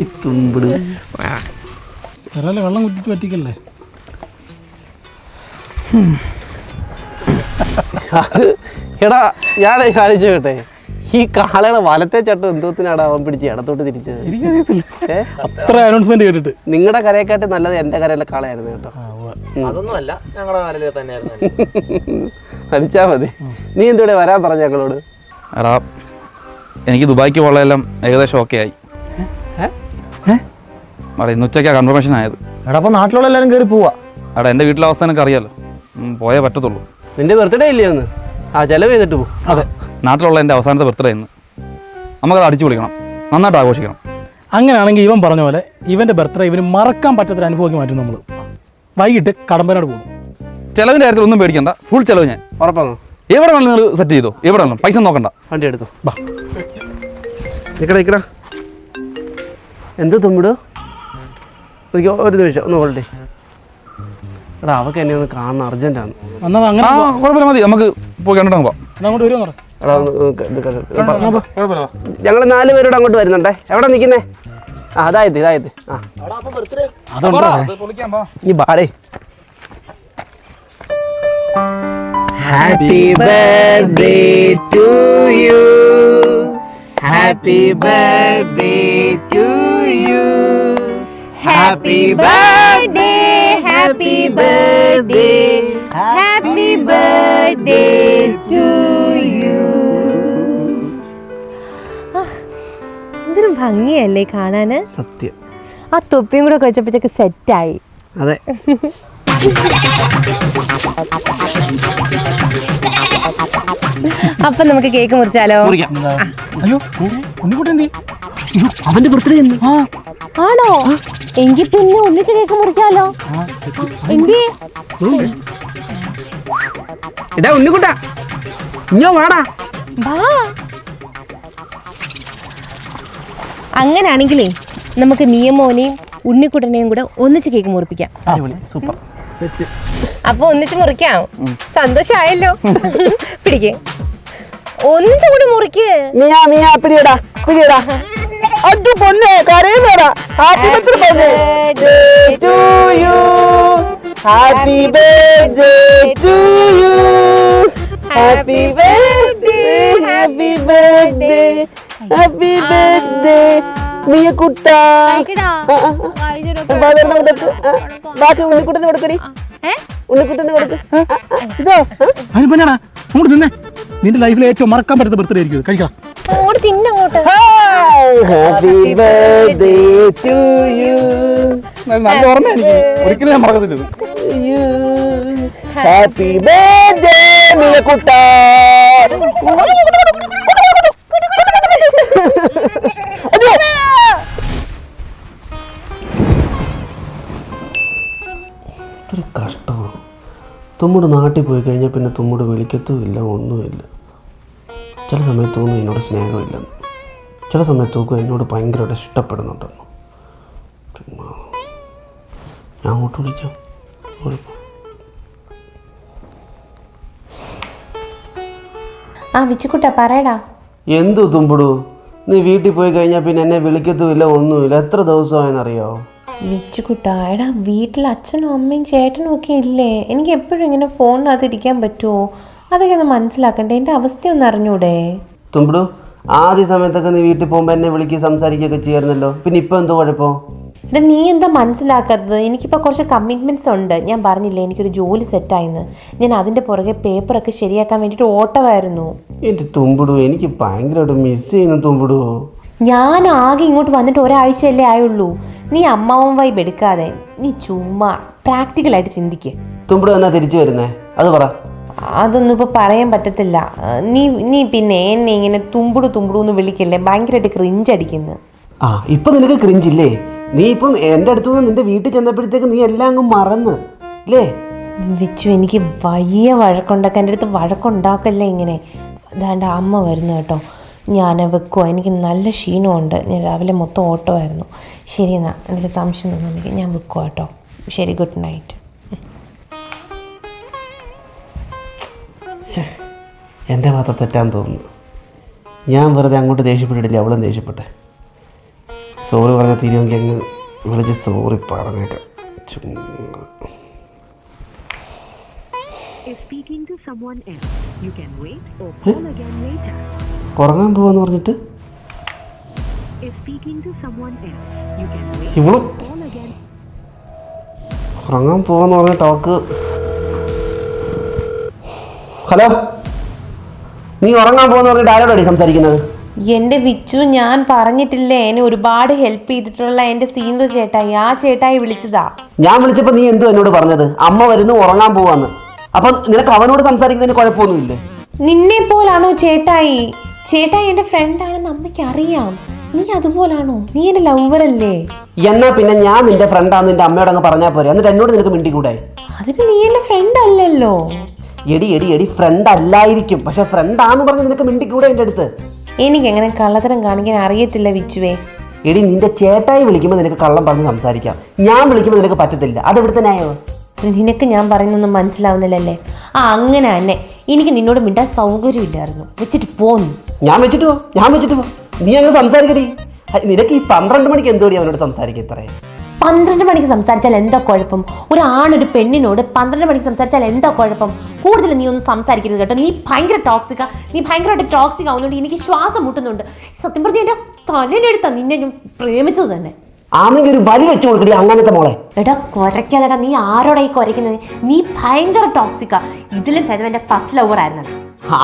ഈ തുമ്പുടു. ചെറിയ വെള്ളം കുത്തിട്ട് പറ്റിക്കല്ലേ? അത് എടാ ഞാൻ കാണിച്ചു കേട്ടെ ഈ കാളയുടെ വലത്തെ ചട്ടം എന്തോത്തിനാടാ അവൻ പിടിച്ച് ഇടത്തോട്ട് തിരിച്ചത്? അത്ര അനൗൺസ്മെന്റ് കേട്ടിട്ട്. നിങ്ങളുടെ കരയെക്കാട്ട് നല്ലത് എന്റെ കരയിലെ കാളയായിരുന്നു കേട്ടോ. അതൊന്നുമല്ല ഞങ്ങളുടെ കാലിൽ തന്നെയായിരുന്നു. വലിച്ചാ മതി. നീ എന്തുകൂടെ വരാൻ പറഞ്ഞ ഞങ്ങളോട്? എടാ എനിക്ക് ദുബായ്ക്ക് പോളെല്ലാം ഏകദേശം ഓക്കെ ആയി. ഇന്ന് ഉച്ചയ്ക്കാണ് കൺഫർമേഷൻ ആയത്. എടാ അപ്പോൾ നാട്ടിലുള്ള എല്ലാവരും കയറി പോവാ. എടാ എന്റെ വീട്ടിലെ അവസ്ഥ എനിക്ക് അറിയാലോ ഉം, പോയേ പറ്റത്തുള്ളൂ. നിന്റെ ബർത്ത്ഡേ ഇല്ലേ ഒന്ന് ആ ചെലവ് ചെയ്തിട്ട് പോകും അതെ. നാട്ടിലുള്ള എന്റെ അവസാനത്തെ ബർത്ത്ഡേ ഇന്ന്. നമുക്കത് അടിച്ചു പൊളിക്കണം. നന്നായിട്ട് ആഘോഷിക്കണം. അങ്ങനെയാണെങ്കിൽ ഇവൻ പറഞ്ഞ പോലെ ഇവന്റെ ബർത്ത്ഡേ ഇവന് മറക്കാൻ പറ്റാത്തൊരു അനുഭവമാക്കി മാറ്റും നമ്മൾ വൈകിട്ട് കടമ്പനോട് പോകും. ചിലവിന്റെ കാര്യത്തിൽ ഒന്നും പേടിക്കണ്ട. ഫുൾ ചിലവ് ഞാൻ. ഉറപ്പാണോ? എവിടെ വേണം നിങ്ങൾ സെറ്റ് ചെയ്തോ. എവിടെ വേണം പൈസ നോക്കണ്ട. വണ്ടി എടുത്തു. ബാ. നിക്കടാ നിക്കടാ. എന്ത് തുമ്പിടോ ഒരു ഒരു നിമിഷം ഒന്ന് ഹോൾഡേ എടാ അവക്ക് എന്നെ ഒന്ന് കാണണം അർജന്റാണ് എന്നാ അങ്ങനെ ആ കുഴപ്പമില്ല മതി. നമുക്ക് പോയി കണ്ടിട്ട് പോകാം എന്നാ അങ്ങോട്ട് വരുമോ പറ എടാ ഒന്ന് ഇത് ക- ഞങ്ങൾ നാല് പേരോട് അങ്ങോട്ട് വരുന്നുണ്ടേ. എവിടെ നിൽക്കുന്നേ ആ അതായത് ഇതായത്. ആ. അതുണ്ടോ? നീ ബാടേ happy birthday to you happy birthday to you happy birthday happy birthday happy birthday to you എന്തൊരു ഭംഗിയല്ലേ കാണാന്? സത്യം. ആ തൊപ്പിയും കൂടെ വെച്ചപ്പോഴത്തേക്ക് സെറ്റായി. അതെ. അപ്പൊ നമുക്ക് കേക്ക് മുറിച്ചാലോ? അയ്യോ അവന്റെ ബർത്ത്ഡേ എന്ന് ആണോ? എങ്കിൽ പിന്നെ ഒന്നിച്ച് കേക്ക് മുറിക്കാലോ. എന്തി എടാ ഉണ്ണിക്കുട്ടാ. ഇഞ്ഞോ വാടാ. വാ. അങ്ങനാണെങ്കിലേ നമുക്ക് മിയമോനെയും ഉണ്ണിക്കുട്ടനെയും കൂടെ ഒന്നിച്ച് കേക്ക് മുറിപ്പിക്കാം. അടിപൊളി സൂപ്പർ. അപ്പൊ ഒന്നിച്ച് മുറിക്കാം. സന്തോഷായല്ലോ പിടിക്കേ. ഒന്നിച്ചു കൂടി മുറിക്കേ. മിയാ മിയാ പിടിയടാ പിടിയടാ. അത് പൊന്നെ കരയുന്നേടാ happy birthday to you happy birthday to you happy birthday happy birthday happy birthday Miya കുട്ട ബാക്കി ഉണ്ണിക്കുട്ടന് കൊടുക്കടി. ഉണ്ണിക്കുട്ടന് കൊടുക്ക്. ഇതോ? അതിന് പെണ്ണാടാ അങ്ങോട്ട് നിന്നെ. നിന്റെ ലൈഫിലെ ഏറ്റവും മറക്കാൻ പറ്റാത്ത ബർത്ത്ഡേ ആയിരിക്കും ഇത്. കഴിക്കാം. അങ്ങോട്ട് തിന്നങ്ങോട്ട്. ഹാപ്പി ബർത്ത്ഡേ ടു യു നല്ല ഓർമ്മ എനിക്ക്. ഒരിക്കലും ഞാൻ മറക്കത്തില്ല happy you. Happy birthday, Miya കുട്ട. ഇതൊരു കഷ്ടമാണ് തുമ്മുട് നാട്ടിൽ പോയി കഴിഞ്ഞാൽ പിന്നെ തുമ്മുട് വിളിക്കത്തുമില്ല ഒന്നുമില്ല. ചില സമയത്ത് തോന്നും എന്നോട് സ്നേഹമില്ലെന്ന് ചില സമയത്ത് നോക്കും എന്നോട് ഭയങ്കരമായിട്ട് ഇഷ്ടപ്പെടുന്നുണ്ടെന്ന് ഞാൻ അങ്ങോട്ട് വിളിക്കാം. കുഴപ്പം. ആ വിച്ചുക്കുട്ട പറയടാ. എന്തു തുമ്പുടു? നീ വീട്ടിൽ പോയി കഴിഞ്ഞാൽ പിന്നെ എന്നെ വിളിക്കത്തുമില്ല ഒന്നുമില്ല. എത്ര ദിവസമായെന്നറിയോ? വിച്ചുക്കുട്ട എടാ വീട്ടിൽ അച്ഛനും അമ്മയും ചേട്ടനും ഒക്കെ ഇല്ലേ? എനിക്ക് എപ്പോഴും ഇങ്ങനെ ഫോണിനകത്ത് ഇരിക്കാൻ പറ്റുമോ അതൊക്കെ ഒന്ന് മനസ്സിലാക്കണ്ടേ? എന്റെ അവസ്ഥയൊന്ന് അറിഞ്ഞൂടെ? തുമ്പുടു. ആദ്യ സമയത്തൊക്കെ നീ വീട്ടിൽ പോകുമ്പോൾ എന്നെ വിളിക്കുക സംസാരിക്കുകയൊക്കെ ചെയ്യായിരുന്നല്ലോ. പിന്നെ ഇപ്പം എന്തോ കുഴപ്പം? എടാ നീ എന്താ മനസ്സിലാക്കാത്തത്? എനിക്കിപ്പോൾ കുറച്ച് കമ്മിറ്റ്മെന്റ്സ് ഉണ്ട്. ഞാൻ പറഞ്ഞില്ലേ എനിക്കൊരു ജോലി സെറ്റായിന്ന്. ഞാൻ അതിന്റെ പുറകെ പേപ്പറൊക്കെ ശരിയാക്കാൻ വേണ്ടിയിട്ട് ഓട്ടമായിരുന്നു. എന്റെ തുമ്പുടു? എനിക്ക് ഭയങ്കരമായിട്ട് മിസ് ചെയ്യുന്നു തുമ്പുടു. ഞാൻ ആകെ ഇങ്ങോട്ട് വന്നിട്ട് ഒരാഴ്ചയല്ലേ ആയുള്ളൂ. നീ അമ്മാവൻ വൈബ് എടുക്കാതെ. നീ ചുമ്മാ പ്രാക്ടിക്കലായിട്ട് ചിന്തിക്ക്. തുമ്പിടു എന്നാ തിരിച്ചു വരുന്നേ? അത് പറ. അതൊന്നും ഇപ്പോൾ പറയാൻ പറ്റത്തില്ല. നീ നീ പിന്നെ എന്നെ ഇങ്ങനെ തുമ്പുടു തുമ്പുടു എന്ന് വിളിക്കല്ലേ? ഭയങ്കരമായിട്ട് ക്രിഞ്ച് അടിക്കുന്നു. ആ ഇപ്പൊ നിനക്ക് ക്രിഞ്ചില്ലേ നീ ഇപ്പം എന്റെ അടുത്ത് നിന്ന് നിന്റെ വീട്ടിൽ ചെന്നപ്പോഴത്തേക്ക് നീ എല്ലാം അങ്ങ് മറന്ന് അല്ലേ വിച്ചു എനിക്ക് വലിയ വഴക്കുണ്ടാക്കാൻ എന്റെ അടുത്ത് വഴക്കുണ്ടാക്കല്ലേ ഇങ്ങനെ? അതാണ്ട് അമ്മ വരുന്നു കേട്ടോ. ഞാൻ വെക്കുവാ. എനിക്ക് നല്ല ക്ഷീണമുണ്ട്. ഞാൻ രാവിലെ മൊത്തം ഓട്ടോ ആയിരുന്നു ശരി എന്നാൽ എന്തെങ്കിലും സംശയം തോന്നുന്നെങ്കിൽ ഞാൻ വെക്കുവാട്ടോ ശരി ഗുഡ് നൈറ്റ് എന്റെ മാത്രം തെറ്റാൻ തോന്നുന്നു. ഞാൻ വെറുതെ അങ്ങോട്ട് ദേഷ്യപ്പെട്ടിട്ടില്ല അവളും ദേഷ്യപ്പെട്ടെ. സോറി പറഞ്ഞ തീരുമെങ്കിൽ അങ്ങ് വിളിച്ച് സോറി പറഞ്ഞേക്കാം. ഉറങ്ങാൻ പോവാന്ന് പറഞ്ഞിട്ട്? ഇവൾ. ഉറങ്ങാൻ പോവാന്ന് പറഞ്ഞിട്ട് അവൾക്ക് ഹലോ? നീ ഉറങ്ങാൻ പോകുന്ന പറഞ്ഞിട്ട് ആരോടാടി സംസാരിക്കുന്നത്? എന്റെ വിച്ചു ഞാൻ പറഞ്ഞിട്ടില്ലേ എന്നെ ഒരുപാട് ഹെൽപ്പ് ചെയ്തിട്ടുള്ള എന്റെ സീനിയർ ചേട്ടായി. ആ ചേട്ടായി വിളിച്ചതാ. ഞാൻ വിളിച്ചപ്പോൾ നീ എന്തു എന്നോട് പറഞ്ഞത്? അമ്മ വരുന്നു ഉറങ്ങാൻ പോവാന്ന്. അപ്പൊ നിനക്ക് അവനോട് സംസാരിക്കുന്നതിന് കുഴപ്പമൊന്നുമില്ലേ? നിന്നെ പോലാണോ ചേട്ടായി? ചേട്ടായി എന്റെ ഫ്രണ്ടാണെന്ന് അമ്മയ്ക്ക് അറിയാം. നീ അതുപോലാണോ? നീ എന്റെ ലവർ അല്ലേ? എന്നാ പിന്നെ ഞാൻ നിന്റെ ഫ്രണ്ടാന്ന് നിന്റെ അമ്മയോട് അങ്ങ് പറഞ്ഞാൽ പോരെ. എന്നിട്ട് എന്നോട് നിനക്ക് മിണ്ടിക്കൂടെ? അതിന് നീ എന്റെ ഫ്രണ്ട് അല്ലല്ലോ. എടി എടി എടി ഫ്രണ്ട് അല്ലായിരിക്കും. പക്ഷെ ഫ്രണ്ട് ആന്ന് പറഞ്ഞ് നിനക്ക് മിണ്ടിക്കൂടെ എന്റെ അടുത്ത്? എനിക്ക് എങ്ങനെ കള്ളത്തരം കാണിക്കാൻ അറിയത്തില്ല വിച്ചുവേ. എടി നിന്റെ ചേട്ടായി വിളിക്കുമ്പോൾ നിനക്ക് കള്ളം പറഞ്ഞ് സംസാരിക്കാം. ഞാൻ വിളിക്കുമ്പോൾ നിനക്ക് പറ്റത്തില്ല. അത് ഇവിടുത്തെ ന്യായോ? നിനക്ക് ഞാൻ പറയുന്നൊന്നും മനസ്സിലാവുന്നില്ലല്ലേ? ആ അങ്ങനെ തന്നെ. എനിക്ക് നിന്നോട് മിണ്ടാൻ സൗകര്യമില്ലായിരുന്നു. വെച്ചിട്ട് പോന്നു ഞാൻ വെച്ചിട്ട് പോ ഞാൻ വെച്ചിട്ട് പോ. നീ അങ്ങ് സംസാരിക്കടി. നിനക്ക് ഈ പന്ത്രണ്ട് മണിക്ക് എന്തോടി അവനോട് സംസാരിക്കാൻ ഇത്രയും? പന്ത്രണ്ട് മണിക്ക് സംസാരിച്ചാൽ എന്താ കുഴപ്പം? ഒരു ആണൊരു പെണ്ണിനോട് പന്ത്രണ്ട് മണിക്ക് സംസാരിച്ചാൽ എന്താ കുഴപ്പം? കൂടുതൽ നീ ഒന്നും സംസാരിക്കരുത് കേട്ടോ. നീ ഭയങ്കര ടോക്സിക്കാ നീ ഭയങ്കരമായിട്ട് ടോക്സിക് ആവുന്നുണ്ട്. എനിക്ക് ശ്വാസം മുട്ടുന്നുണ്ട്. സത്യം പറഞ്ഞ എന്റെ തലയിലെടുത്താ നിന്നെ ഞാൻ പ്രേമിച്ചത് തന്നെ. ആണെങ്കിൽ ഒരു വലി വെച്ച് കൊടുക്കടി അങ്ങനത്തെ മോളെ. എടാ കുരയ്ക്കാതെടാ. നീ ആരോടാ ഈ കുരയ്ക്കുന്നത്? നീ ഭയങ്കര ടോക്സിക്കാ ഇതിലും ഭേദം എന്റെ ഫസ്റ്റ് ലവർ ആയിരുന്നടാ.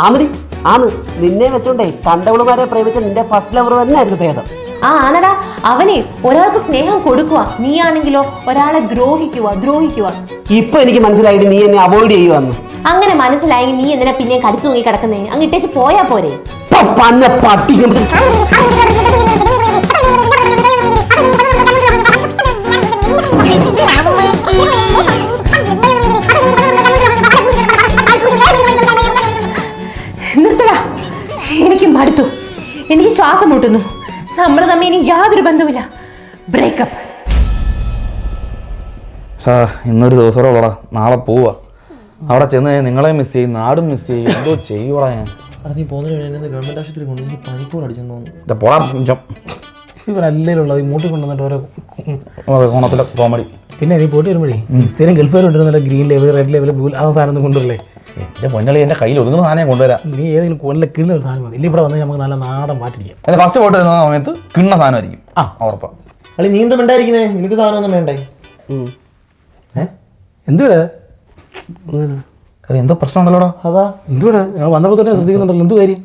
ആമതി ആണ്. നിന്നെ വെച്ചോണ്ടേ കണ്ടവളുമാരെ പ്രേമിച്ച നിന്റെ ഫസ്റ്റ് ലവർ തന്നെ ആയിരുന്നു ഭേദം. ആ ആനടാ അവനെ ഒരാൾക്ക് സ്നേഹം കൊടുക്കുക നീയാണെങ്കിലോ ഒരാളെ ദ്രോഹിക്കുക ദ്രോഹിക്കുക ഇപ്പൊ എനിക്ക് മനസ്സിലായി നീ എന്നെ അവോയ്ഡ് ചെയ്യുവാന്ന്. അങ്ങനെ മനസ്സിലായി നീ എന്തിനാ പിന്നെ കടിച്ചു തൂങ്ങി കിടക്കുന്നേ? അങ്ങ് ഇട്ടേച്ച് പോയാ പോരെ. നിർത്തടാ. എനിക്ക് മടുത്തു. എനിക്ക് ശ്വാസം മുട്ടുന്നു. നമ്മൾ തമ്മിൽ ഇനി യാതൊരു ബന്ധവുമില്ല. ബ്രേക്കപ്പ് സാ ഇന്നൊരു ദിവസമോളടാ നാളെ പോവാ. അവിടെ ചെന്ന് കഴിഞ്ഞാൽ നിങ്ങളെ മിസ് ചെയ്യും നാടും മിസ് ചെയ്യും. എന്തോ ചെയ്യുവാ ഞാൻ. അത് നീ പോകുന്നതിന് ഗവൺമെന്റ് ആശുപത്രി കൊണ്ട് എനിക്ക് പനിക്കൂർ അടിച്ചെന്ന് തോന്നുന്നു. പോടാ ജം. ഇവരല്ലേലുള്ളത് ഈ മൂട്ടി കൊണ്ടുവന്നിട്ട് ഓരോ അതെ, ഓണത്തിലെ കോമഡി. പിന്നെ നീ പോയിട്ട് വരുമ്പോഴേ സ്ഥിരം ഗൾഫുകാർ കൊണ്ടുവരുന്നില്ല green level red level blue ആ സാധനം ഒന്നും കൊണ്ടുവരില്ലേ? എന്റെ പൊന്നളി എന്റെ കയ്യിൽ ഒതുങ്ങുന്ന സാധനം കൊണ്ടുവരാം. നീ ഏതെങ്കിലും കൊല്ല കിണ്ണ ഒരു സാധനം മതി. ഇല്ല ഇവിടെ വന്നാൽ നമുക്ക് നല്ല നാടൻ മാറ്റിരിക്കാം എന്റെ ഫസ്റ്റ് ബോട്ട് വരുന്ന സമയത്ത് കിണ്ണ സാധനമായിരിക്കും ആ. ഉറപ്പാ. അളി നീ എന്തും ഉണ്ടായിരിക്കുന്നേ നിനക്ക് സാധനം ഒന്നും വേണ്ടേ? എന്തുവാ? എന്തോ എന്തോ പ്രശ്നമുണ്ടല്ലോടാ അതാ. എന്തുവാ ഞാൻ വന്നപ്പോൾ തന്നെ ശ്രദ്ധിക്കുന്നുണ്ടല്ലോ. എന്ത് കാര്യം?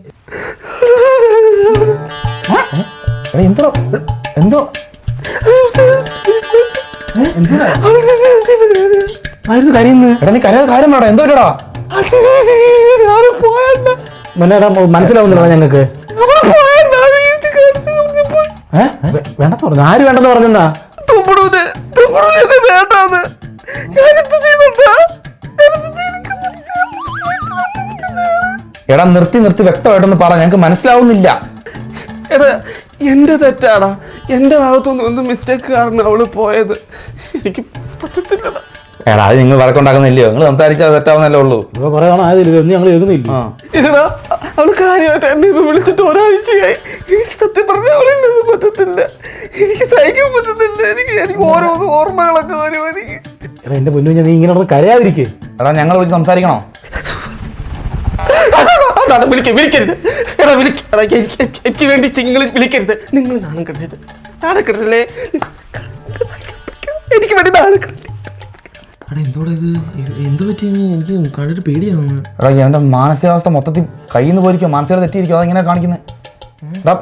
എന്തോ? എന്തോ? ആയിരുന്നു കരയുന്നത് എടാ നീ കരയാതെ കാര്യം വേടാ എന്തോ ഇല്ലടാ? മുന്നേടാ മനസ്സിലാവുന്നില്ല ഞങ്ങൾക്ക് വേണ്ട പറഞ്ഞു? ആര് വേണ്ടെന്ന് പറഞ്ഞെന്നാ? എടാ നിർത്തി നിർത്തി വ്യക്തമായിട്ടൊന്ന് പറ. ഞങ്ങൾക്ക് മനസ്സിലാവുന്നില്ല. എടാ എന്റെ തെറ്റാടാ. എന്റെ ഭാഗത്തുനിന്ന് എന്ത് മിസ്റ്റേക്ക് കാരണം അവൾ പോയത്. എനിക്ക് പറ്റത്തില്ലടാ. എടാ അത് നിങ്ങൾ വഴക്കുണ്ടാക്കുന്നില്ലയോ? നിങ്ങൾ സംസാരിച്ചാൽ തെറ്റാവുന്നല്ലേ ഉള്ളൂ. ഇപ്പൊ കുറെ തവണ ആയതില്ല ഒന്നും ഞങ്ങൾ എടാ അവൾ കാര്യമായിട്ട് എന്നെ വിളിച്ചിട്ട് ഒരാഴ്ചയായി. എനിക്ക് സത്യം പറഞ്ഞ അവളെ പറ്റത്തില്ല. എനിക്ക് സഹിക്കാൻ പറ്റത്തില്ല. എനിക്ക് എനിക്ക് ഓരോന്ന് ഓർമ്മകളൊക്കെ വരും എനിക്ക്. എടാ എന്റെ പൊന്നു നീ ഇങ്ങനെ ഒന്ന് കരയാതിരിക്കേ. എടാ ഞങ്ങൾ വിളിച്ച് സംസാരിക്കണോ? വിളിക്ക വിളിക്കരുത്. എടാ വിളിക്ക. എടാ, എനിക്ക് വേണ്ടി നിങ്ങൾ വിളിക്കരുത്. നിങ്ങൾ നാണം കിട്ടരുത് നാണം കിട്ടല്ലേ എനിക്ക് വേണ്ടി നാണം കെടരുത് എടാ എന്റെ മാനസികാവസ്ഥ മൊത്തത്തിൽ കയ്യിൽ നിന്ന് പോയിരിക്കും മാനസിക തെറ്റിയിരിക്കും അതെങ്ങനെ കാണിക്കുന്നത് എടാ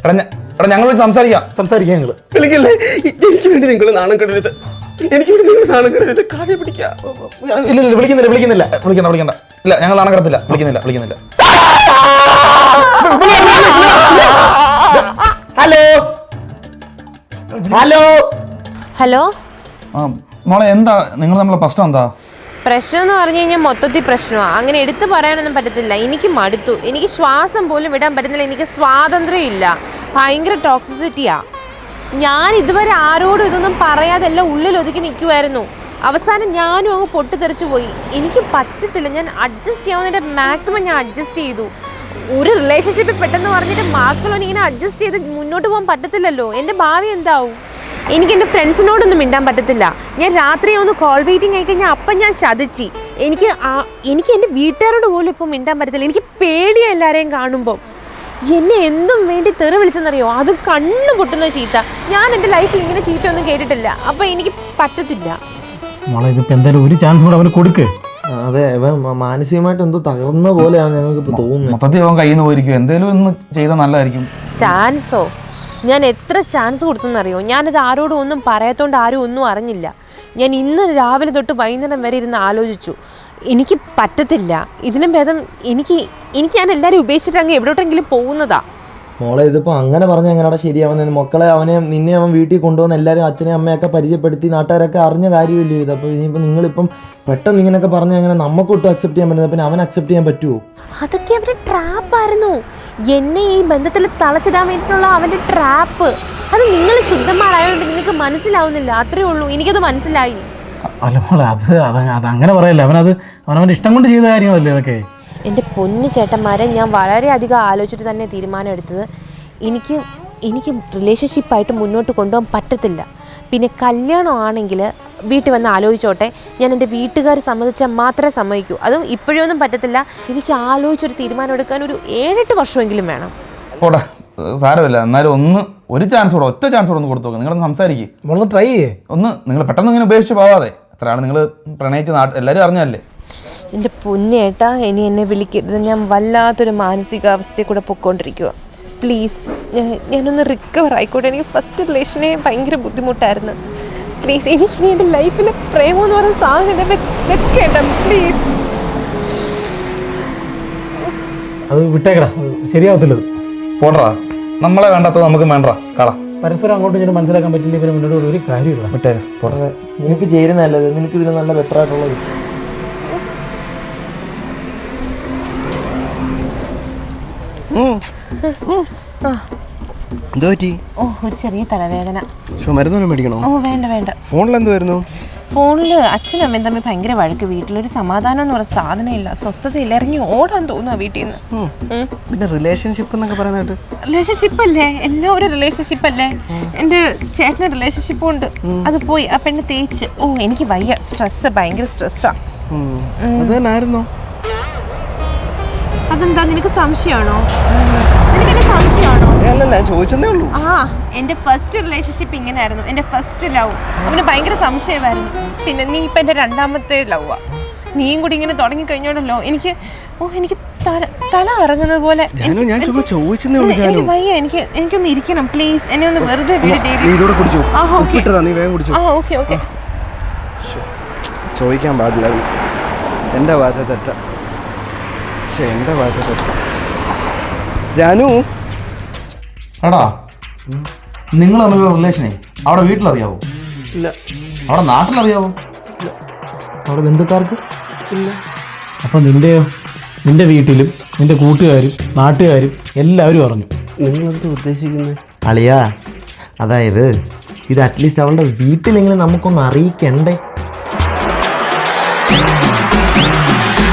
എടാ ഞാൻ എടാ ഞങ്ങൾ വിളിച്ച് സംസാരിക്കാം. സംസാരിക്കാം ഞങ്ങൾ വിളിക്കല്ലേ? എനിക്ക് വേണ്ടി നിങ്ങൾ നാണം കെടരുത്. എനിക്ക് വേണ്ടി നിങ്ങൾ നാണം കെടരുത്. കാര്യം പിടിക്കാം. ഇല്ല ഇല്ല വിളിക്കുന്നില്ല വിളിക്കുന്നില്ല. വിളിക്കണ്ട വിളിക്കണ്ട. ഇല്ല ഞങ്ങൾ നാണം കിടത്തില്ല. വിളിക്കുന്നില്ല വിളിക്കുന്നില്ല. ഹലോ? ഹലോ? ഹലോ? ആ മോളെ എന്താ? നിങ്ങൾ നമ്മളെ പ്രശ്നം എന്താ? പ്രശ്നം എന്ന് പറഞ്ഞു കഴിഞ്ഞാൽ മൊത്തത്തിൽ പ്രശ്നമാണ് അങ്ങനെ എടുത്തു പറയാനൊന്നും പറ്റത്തില്ല. എനിക്ക് മടുത്തു. എനിക്ക് ശ്വാസം പോലും വിടാൻ പറ്റുന്നില്ല. എനിക്ക് സ്വാതന്ത്ര്യം ഇല്ല. ഭയങ്കര ടോക്സിസിറ്റിയാ ഞാൻ ഇതുവരെ ആരോടും ഇതൊന്നും പറയാതെല്ലാം ഉള്ളിൽ ഒതുക്കി നിൽക്കുമായിരുന്നു അവസാനം ഞാനും അങ്ങ് പൊട്ടിത്തെറിച്ചു പോയി. എനിക്ക് പറ്റത്തില്ല. ഞാൻ അഡ്ജസ്റ്റ് ചെയ്യാവുന്നതിന്റെ മാക്സിമം ഞാൻ അഡ്ജസ്റ്റ് ചെയ്തു. ഒരു റിലേഷൻഷിപ്പിൽ പെട്ടെന്ന് പറഞ്ഞിട്ട് മക്കളൊന്നും ഇങ്ങനെ അഡ്ജസ്റ്റ് ചെയ്ത് മുന്നോട്ട് പോകാൻ പറ്റത്തില്ലല്ലോ. എന്റെ ഭാവി എന്താവും? എനിക്ക് എന്റെ ഫ്രണ്ട്സിനോടൊന്നും മിണ്ടാൻ പറ്റത്തില്ല. ഞാൻ രാത്രി ഒന്ന് കോൾ വെയിറ്റിംഗ് ആയി കഴിഞ്ഞാൽ അപ്പം ഞാൻ ചതിച്ചി. എനിക്ക് ആ- എനിക്ക് എന്റെ വീട്ടുകാരോട് പോലും ഇപ്പം മിണ്ടാൻ പറ്റത്തില്ല. എനിക്ക് പേടിയാ എല്ലാവരെയും കാണുമ്പോൾ എന്നെ എന്തും വേണ്ടി തെറി വിളിച്ചെന്നറിയോ? അത് കണ്ണു പൊട്ടുന്ന ചീത്ത. ഞാൻ എന്റെ ലൈഫിൽ ഇങ്ങനെ ചീത്ത ഒന്നും കേട്ടിട്ടില്ല. അപ്പം എനിക്ക് പറ്റത്തില്ല. മോളെ ഇതിപ്പോൾ എന്തായാലും ഒരു ചാൻസ് കൂടെ അവന് കൊടുക്ക്. അതെ ഇവൻ മാനസികമായിട്ട് എന്തോ തകർന്ന പോലെയാണ് ഞങ്ങൾക്ക് ഇപ്പൊ തോന്നുന്നത് മൊത്തത്തിൽ അവൻ കയ്യിൽ നിന്ന് പോയിരിക്കും. എന്തെങ്കിലും ഒന്ന് ചെയ്താൽ നല്ലതായിരിക്കും. ചാൻസോ ഞാൻ എത്ര ചാൻസ് കൊടുത്തെന്നറിയോ ഞാനിത് ആരോടും ഒന്നും പറയാത്തോണ്ട് ആരും ഒന്നും അറിഞ്ഞില്ല. ഞാൻ ഇന്ന് രാവിലെ തൊട്ട് വൈകുന്നേരം വരെ ഇരുന്ന് ആലോചിച്ചു. എനിക്ക് പറ്റത്തില്ല. ഇതിലും ഭേദം എനിക്ക് എനിക്ക് ഞാൻ എല്ലാവരും ഉപേക്ഷിച്ചിട്ട് അങ്ങ് എവിടോട്ടെങ്കിലും പോകുന്നതാ. മോളെ ഇതിപ്പോൾ അങ്ങനെ പറഞ്ഞ എങ്ങനെയാണ് ശരിയാവുന്നത് മക്കളെ അവനെ നിന്നെ അവൻ വീട്ടിൽ കൊണ്ടുവന്ന് എല്ലാവരും അച്ഛനെയും അമ്മയൊക്കെ പരിചയപ്പെടുത്തി നാട്ടുകാരൊക്കെ അറിഞ്ഞ കാര്യമില്ലേ ഇത്? അപ്പോൾ ഇനിയിപ്പോൾ നിങ്ങളിപ്പം പെട്ടെന്ന് ഇങ്ങനെയൊക്കെ പറഞ്ഞ അങ്ങനെ നമുക്കൊട്ടും അക്സെപ്റ്റ് ചെയ്യാൻ പറ്റുന്നത് പിന്നെ അവൻ അക്സെപ്റ്റ് ചെയ്യാൻ പറ്റുമോ അതൊക്കെ അവരുടെ ട്രാപ്പായിരുന്നു എന്നെ ഈ ബന്ധത്തിൽ തളച്ചിടാൻ വേണ്ടിയിട്ടുള്ള അവന്റെ ട്രാപ്പ് അത് നിങ്ങൾ ശുദ്ധന്മാരായതുകൊണ്ട് നിങ്ങൾക്ക് മനസ്സിലാവുന്നില്ല. അത്രേ ഉള്ളൂ. എനിക്കത് മനസ്സിലായി. അല്ല മോളെ അത് അത് അത് അങ്ങനെ പറയല്ല? അവനത് അവനവന്റെ ഇഷ്ടം കൊണ്ട് ചെയ്ത കാര്യങ്ങളല്ലേ ഇതൊക്കെ? എന്റെ പൊന്നു ചേട്ടന്മാരെ ഞാൻ വളരെയധികം ആലോചിച്ചിട്ട് തന്നെ തീരുമാനം എടുത്തത്. എനിക്ക് എനിക്ക് റിലേഷൻഷിപ്പായിട്ട് മുന്നോട്ട് കൊണ്ടുപോകാൻ പറ്റത്തില്ല. പിന്നെ കല്യാണമാണെങ്കിൽ വീട്ടിൽ വന്ന് ആലോചിച്ചോട്ടെ ഞാൻ എന്റെ വീട്ടുകാർ സമ്മതിച്ചാൽ മാത്രമേ സമ്മതിക്കൂ. അതും ഇപ്പോഴൊന്നും പറ്റത്തില്ല. എനിക്ക് ആലോചിച്ചൊരു തീരുമാനം എടുക്കാൻ ഒരു ഏഴെട്ട് വർഷമെങ്കിലും വേണം. ഓടാ സാരമില്ല. എന്നാലും ഒന്ന് ഒരു ചാൻസ് കൂടെ ഒറ്റ ചാൻസ് കൂടെ ഒന്ന് കൊടുത്തു നോക്ക്. നിങ്ങളൊന്ന് സംസാരിക്കും. ഒന്ന് ട്രൈ ചെയ്യേ. ഒന്ന് നിങ്ങൾ പെട്ടെന്ന് ഇങ്ങനെ ഉപേക്ഷിച്ച് പോവാതെ. എത്രയാണ് നിങ്ങൾ പ്രണയിച്ച് നാട്ട് എല്ലാവരും അറിഞ്ഞല്ലേ എന്റെ പൊന്നേട്ടാ ഇനി എന്നെ വിളിക്കരുത്. ഞാൻ വല്ലാത്തൊരു മാനസികാവസ്ഥയിൽ കൂടെ പൊയ്ക്കൊണ്ടിരിക്കുക പ്ലീസ് ഞാനൊന്ന് റിക്കവർ ആയിക്കോട്ടെ. എനിക്ക് ഫസ്റ്റ് റിലേഷനെ ഭയങ്കര ബുദ്ധിമുട്ടായിരുന്നു. പ്ലീസ് എനിക്ക് ഇനി എന്റെ ലൈഫിൽ പ്രേമം എന്ന് പറയുന്ന സാധനം വെക്കേണ്ട. പ്ലീസ് അത് വിട്ടേക്കടാ. ശരിയാവത്തില്ല പോടാ നമ്മളെ വേണ്ടാത്തത് നമുക്ക് വേണ്ട കള പരസ്പരം അങ്ങോട്ടും ഇങ്ങോട്ടും മനസ്സിലാക്കാൻ പറ്റില്ല. ഇവരെ മുന്നോട്ട് ഒരു കാര്യമില്ല വിട്ടേക്കാം. നിനക്ക് ചേരുന്നതല്ലേ. നിനക്ക് ഇതിന് നല്ല ബെറ്റർ ആയിട്ടുള്ളത്. എന്തോ പറ്റി ഓ ഒരു ചെറിയ തലവേദന. പക്ഷെ മരുന്നൊന്നും മേടിക്കണോ? ഓ വേണ്ട വേണ്ട. ഫോണിൽ എന്തുവായിരുന്നു ഫോണിൽ അച്ഛനും അമ്മയും തമ്മിൽ ഭയങ്കര വഴക്ക്. വീട്ടിലൊരു സമാധാനം എന്ന് പറയുന്ന സാധനമില്ല. സ്വസ്ഥതയില്ല. ഇറങ്ങി ഓടാൻ തോന്നുക വീട്ടിൽ നിന്ന്. പിന്നെ റിലേഷൻഷിപ്പ് എന്നൊക്കെ പറയുന്നതായിട്ട്. റിലേഷൻഷിപ്പ് അല്ലേ? എല്ലാം ഒരു റിലേഷൻഷിപ്പ് അല്ലേ? എന്റെ ചേട്ടന് റിലേഷൻഷിപ്പും ഉണ്ട്. അത് പോയി. ആ പെണ്ണ് തേച്ച്. ഓ എനിക്ക് വയ്യ. സ്ട്രെസ് ഭയങ്കര സ്ട്രെസ്സാ അത് തന്നെ ആയിരുന്നോ അതെന്താ നിനക്ക് സംശയമാണോ? നിനക്ക് എന്നെ സംശയമാണോ? അല്ലല്ല ഞാൻ ചോദിച്ചതേ ഉള്ളൂ. ആ എന്റെ ഫസ്റ്റ് റിലേഷൻഷിപ്പ് ഇങ്ങനെയായിരുന്നു. എന്റെ ഫസ്റ്റ് ലവ് അവന് ഭയങ്കര സംശയമായിരുന്നു. പിന്നെ നീ ഇപ്പൊ എന്റെ രണ്ടാമത്തെ ലവാ നീയും കൂടി ഇങ്ങനെ തുടങ്ങി കഴിഞ്ഞോണ്ടല്ലോ എനിക്ക് ഓ എനിക്ക് തല തല ഇറങ്ങുന്നത് പോലെ. ജാനു ഞാൻ ചുമ്മാ ചോദിച്ചതേ ഉള്ളൂ എനിക്ക് ജാനു വയ്യ എനിക്ക് എനിക്കൊന്ന് ഇരിക്കണം പ്ലീസ് എന്നെ ഒന്ന് വെറുതെ നീ ഇതോടെ കുടിച്ചോ? ആ, ഓക്കേ. നീ വേഗം കുടിച്ചോ? ആ ഓക്കെ ഓക്കെ. ചോദിക്കാൻ പാടില്ല എന്റെ ഭാഗത്തെ തെറ്റ? പക്ഷെ എന്റെ ഭാഗത്തെ തെറ്റ. ജാനു? എടാ നിങ്ങൾ തമ്മിലുള്ള റിലേഷനെ അവിടെ വീട്ടിലറിയാവോ? ഇല്ല. അവിടെ നാട്ടിലറിയാവോ? അവിടെ ബന്ധുക്കാർക്ക്? ഇല്ല. അപ്പം നിന്റെ നിന്റെ വീട്ടിലും നിന്റെ കൂട്ടുകാരും നാട്ടുകാരും എല്ലാവരും അറിഞ്ഞു. നിങ്ങളെന്ത് ഉദ്ദേശിക്കുന്നത് അളിയാ അതായത് ഇത് അറ്റ്ലീസ്റ്റ് അവളുടെ വീട്ടിലെങ്കിലും നമുക്കൊന്ന് അറിയിക്കണ്ടേ?